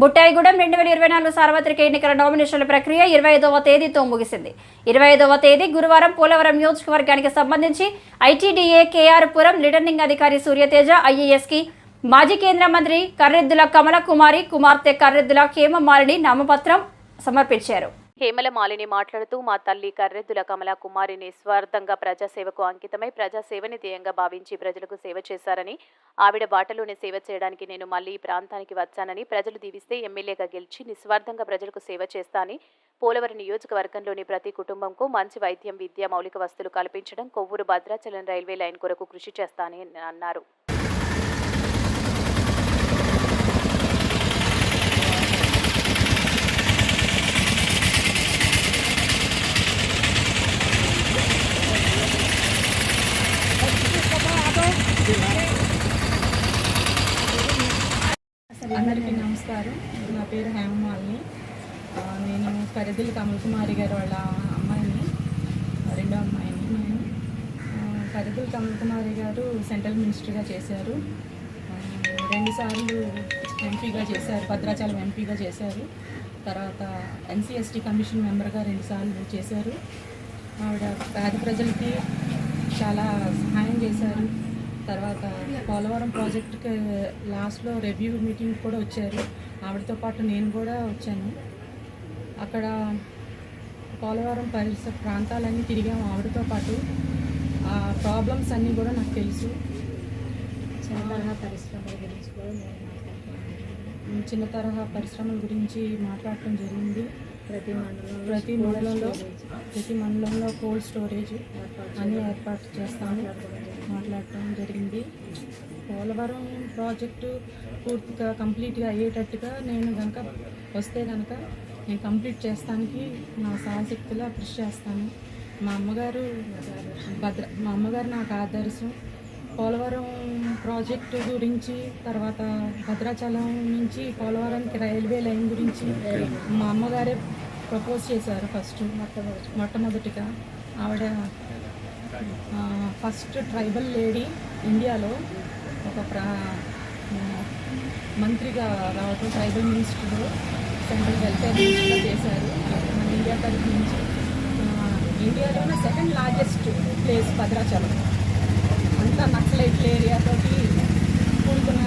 బుట్టాయిగూడెం రెండు వేల ఇరవై నాలుగు సార్వత్రిక ఎన్నికల నామినేషన్ల ప్రక్రియ ఇరవై ఐదవ తేదీతో ముగిసింది. ఇరవై ఐదవ తేదీ గురువారం పోలవరం నియోజకవర్గానికి సంబంధించి ఐటీడీఏ కేఆర్ పురం రిటర్నింగ్ అధికారి సూర్యతేజ ఐఏఎస్కి మాజీ కేంద్ర మంత్రి కర్రెద్దుల కమల కుమారి కుమార్తె కర్రెద్దుల హేమమాలిని నామపత్రం సమర్పించారు. హేమల మాలిని మాట్లాడుతూ మా తల్లి కర్రెద్దుల కమల కుమారి నిస్వార్థంగా ప్రజాసేవకు అంకితమై ప్రజాసేవని ధ్యేయంగా భావించి ప్రజలకు సేవ చేశారని ఆవిడ బాటలోనే సేవ చేయడానికి నేను మళ్ళీ ఈ ప్రాంతానికి వచ్చానని ప్రజలు దీవిస్తే ఎమ్మెల్యేగా గెలిచి నిస్వార్థంగా ప్రజలకు సేవ చేస్తానని పోలవరం నియోజకవర్గంలోని ప్రతి కుటుంబంకు మంచి వైద్యం విద్య మౌలిక వస్తువులు కల్పించడం కొవ్వూరు భద్రాచలం రైల్వే లైన్ కొరకు కృషి చేస్తానని అన్నారు. అందరికీ నమస్కారం. నా పేరు హేమమాలిని. నేను కరిదిల్ కమల్ కుమారి గారు వాళ్ళ అమ్మాయిని రెండో అమ్మాయిని నేను. ఆ, కమల్ కుమారి గారు సెంట్రల్ మినిస్టర్గా చేశారు. రెండుసార్లు ఎంపీగా చేశారు భద్రాచలం ఎంపీగా చేశారు. తర్వాత ఎన్సిఎస్టీ కమిషన్ మెంబర్గా రెండుసార్లు చేశారు. ఆవిడ పేద ప్రజలకి చాలా సహాయం చేశారు. తర్వాత పోలవరం ప్రాజెక్టుకి లాస్ట్లో రివ్యూ మీటింగ్ కూడా వచ్చారు. ఆవిడతో పాటు నేను కూడా వచ్చాను. అక్కడ పోలవరం పరిసర ప్రాంతాలన్నీ తిరిగాము ఆవిడతో పాటు. ఆ ప్రాబ్లమ్స్ అన్నీ కూడా నాకు తెలుసు. చిన్న తరహా పరిశ్రమల గురించి కూడా చిన్న తరహా పరిశ్రమల గురించి మాట్లాడటం జరిగింది. ప్రతి మండలంలో ప్రతి మండలంలో ప్రతి మండలంలో కోల్డ్ స్టోరేజ్ అన్నీ ఏర్పాటు చేస్తాము. మాట్లాడటం జరిగింది. పోలవరం ప్రాజెక్టు పూర్తిగా కంప్లీట్గా అయ్యేటట్టుగా నేను కనుక వస్తే కనుక నేను కంప్లీట్ చేస్తానికి నా సాయశక్తిలా కృషి చేస్తాను. మా అమ్మగారు భద్ర మా అమ్మగారు నాకు ఆదర్శం. పోలవరం ప్రాజెక్టు గురించి తర్వాత భద్రాచలం నుంచి పోలవరానికి రైల్వే లైన్ గురించి మా అమ్మగారే ప్రపోజ్ చేశారు ఫస్ట్ మొట్టమొదటి మొట్టమొదటిగా. ఆవిడ ఫస్ట్ ట్రైబల్ లేడీ ఇండియాలో ఒక ప్రా మంత్రిగా రావటం ట్రైబల్ మినిస్టర్లో సెంట్రల్ వెల్ఫేర్ మినిస్టర్గా చేశారు. మన ఇండియా తరఫు నుంచి ఇండియాలోనే సెకండ్ లార్జెస్ట్ ప్లేస్ భద్రాచలం. అంతా నక్సలైట్ ఏరియాతోటి కూడుకున్న